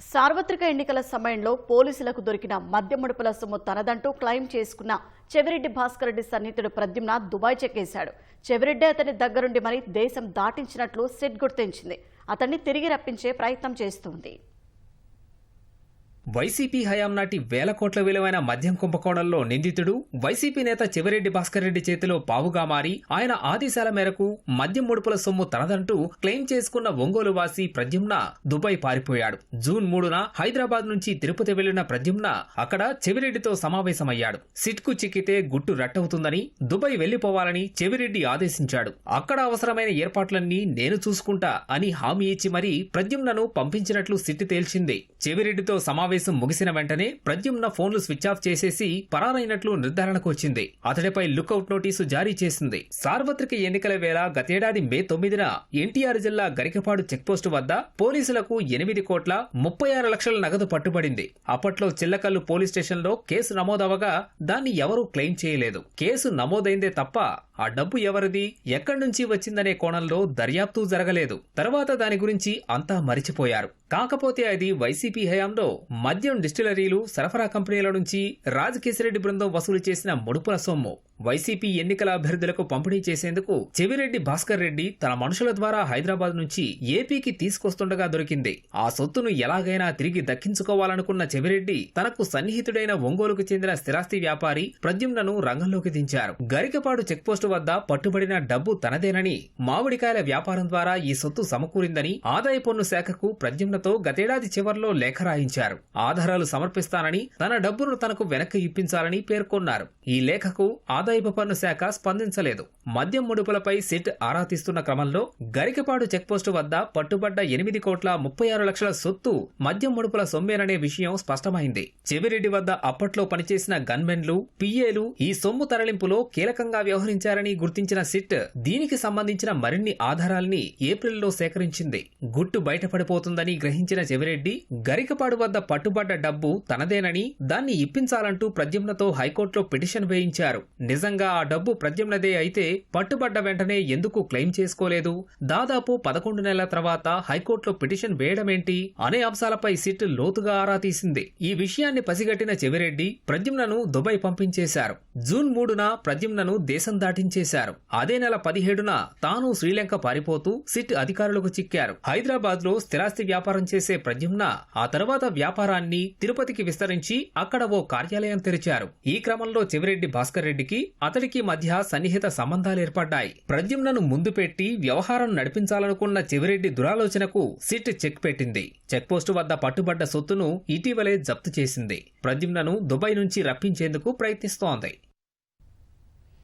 సార్వత్రిక ఎన్నికల సమయంలో పోలీసులకు దొరికిన మద్యముడుపుల సొమ్ము తనదంటూ క్లెయిమ్ చేసుకున్న చెవిరెడ్డి భాస్కర్ రెడ్డి సన్నిహితుడు ప్రద్యుమ్న దుబాయ్ చెక్కేశాడు. చెవిరెడ్డి అతని దగ్గరుండి మరీ దేశం దాటించినట్లు సిట్ గుర్తించింది. అతన్ని తిరిగి రప్పించే ప్రయత్నం చేస్తోంది. వైసీపీ హయాం నాటి వేల కోట్ల విలువైన మద్యం కుంభకోణంలో నిందితుడు. వైసీపీ నేత చెవిరెడ్డి భాస్కర్ రెడ్డి చేతిలో పావుగా మారి ఆయన ఆదేశాల మేరకు మద్యం ముడుపుల సొమ్ము తనదంటూ క్లెయిమ్ చేసుకున్న ఒంగోలు వాసి ప్రద్యుమ్న దుబాయ్ పారిపోయాడు. జూన్ మూడున హైదరాబాద్ నుంచి తిరుపతి వెళ్ళిన ప్రద్యుమ్న అక్కడ చెవిరెడ్డితో సమావేశమయ్యాడు. సిట్కు చిక్కితే గుట్టు రట్టవుతుందని దుబాయ్ వెళ్ళిపోవాలని చెవిరెడ్డి ఆదేశించాడు. అక్కడ అవసరమైన ఏర్పాట్లన్నీ నేను చూసుకుంటా అని హామీ ఇచ్చి మరీ ప్రద్యుమ్నను పంపించినట్లు సిట్ తేల్చింది. చెవిరెడ్డితో సమావేశం ముగిసిన వెంటనే ప్రద్యుమ్న ఫోన్లు స్విచ్ ఆఫ్ చేసేసి పరారైనట్లు నిర్ధారణకు వచ్చింది. అతడిపై లుక్అవుట్ నోటీసు జారీ చేసింది. సార్వత్రిక ఎన్నికల వేళ గతేడాది మే తొమ్మిదిన ఎన్టీఆర్ జిల్లా గరికపాడు చెక్పోస్టు వద్ద పోలీసులకు ఎనిమిది కోట్ల ముప్పై ఆరు లక్షల నగదు పట్టుబడింది. అప్పట్లో చిల్లకల్లు పోలీస్ స్టేషన్లో కేసు నమోదవగా దాన్ని ఎవరూ క్లెయిమ్ చేయలేదు. కేసు నమోదైందే తప్ప ఆ డబ్బు ఎవరిది ఎక్కడి నుంచి వచ్చిందనే కోణంలో దర్యాప్తు జరగలేదు. తర్వాత దాని గురించి అంతా మరిచిపోయారు. కాకపోతే అది వైసీపీ హయాంలో మద్యం డిస్టిలరీలు సరఫరా కంపెనీల నుంచి రాజకేశిరెడ్డి బృందం వసూలు చేసిన ముడుపుల సొమ్ము. వైసీపీ ఎన్నికల అభ్యర్థులకు పంపిణీ చేసేందుకు చెవిరెడ్డి భాస్కర్ రెడ్డి తన మనుషుల ద్వారా హైదరాబాద్ నుంచి ఏపీకి తీసుకొస్తుండగా దొరికింది. ఆ సొత్తును ఎలాగైనా తిరిగి దక్కించుకోవాలనుకున్న చెవిరెడ్డి తనకు సన్నిహితుడైన ఒంగోలుకు చెందిన స్థిరాస్తి వ్యాపారి ప్రద్యుమ్నను రంగంలోకి దించారు. గరికపాడు చెక్పోస్టు వద్ద పట్టుబడిన డబ్బు తనదేనని మామిడికాయల వ్యాపారం ద్వారా ఈ సొత్తు సమకూరిందని ఆదాయ పన్ను శాఖకు ప్రద్యుమ్నతో గతేడాది చివర్లో లేఖ రాయించారు. ఆధారాలు సమర్పిస్తానని తన డబ్బును తనకు వెనక్కి ఇప్పించాలని పేర్కొన్నారు. ఈ లేఖకు ఆదాయపు పన్ను శాఖ స్పందించలేదు. మద్యం ముడుపులపై సిట్ ఆరా తీస్తున్న క్రమంలో గరికపాడు చెక్పోస్టు వద్ద పట్టుబడ్డ ఎనిమిది కోట్ల ముప్పై ఆరు లక్షల సొత్తు మద్యం ముడుపుల సొమ్మేననే విషయం స్పష్టమైంది. చెవిరెడ్డి వద్ద అప్పట్లో పనిచేసిన గన్మెన్లు పిఏలు ఈ సొమ్ము తరలింపులో కీలకంగా వ్యవహరించారని గుర్తించిన సిట్ దీనికి సంబంధించిన మరిన్ని ఆధారాల్ని ఏప్రిల్లో సేకరించింది. గుట్టు బయటపడిపోతుందని గ్రహించిన చెవిరెడ్డి గరికపాడు వద్ద పట్టుబడ్డ డబ్బు తనదేనని దాన్ని ఇప్పించాలంటూ ప్రద్యుమ్నతో హైకోర్టులో పిటిషన్ వేయించారు. నిజంగా ఆ డబ్బు ప్రద్యుమ్నదే అయితే పట్టుబడ్డ వెంటనే ఎందుకు క్లెయిమ్ చేసుకోలేదు? దాదాపు పదకొండు నెలల తర్వాత హైకోర్టులో పిటిషన్ వేయడమేంటి? అనే అంశాలపై సిట్ లోతుగా ఆరా తీసింది. ఈ విషయాన్ని పసిగట్టిన చెవిరెడ్డి ప్రద్యుమ్నను దుబాయ్ పంపించేశారు. జూన్ మూడున ప్రద్యుమ్నను దేశం దాటించేశారు. అదే నెల పదిహేడున తాను శ్రీలంక పారిపోతూ సిట్ అధికారులకు చిక్కారు. హైదరాబాద్లో స్థిరాస్తి వ్యాపారం చేసే ప్రద్యుమ్న ఆ తర్వాత వ్యాపారాన్ని తిరుపతికి విస్తరించి అక్కడ ఓ కార్యాలయం తెరిచారు. ఈ క్రమంలో చెవిరెడ్డి భాస్కర్ రెడ్డికి అతడికి మధ్య సన్నిహిత సంబంధాలు ఏర్పడ్డాయి. ప్రద్యుమ్నను ముందు పెట్టి వ్యవహారం నడిపించాలనుకున్న చెవిరెడ్డి దురాలోచనకు సిట్ చెక్ పెట్టింది. చెక్పోస్టు వద్ద పట్టుబడ్డ సొత్తును ఇటీవలే జప్తు చేసింది. ప్రద్యుమ్నను దుబాయ్ నుంచి రప్పించేందుకు ప్రయత్నిస్తోంది.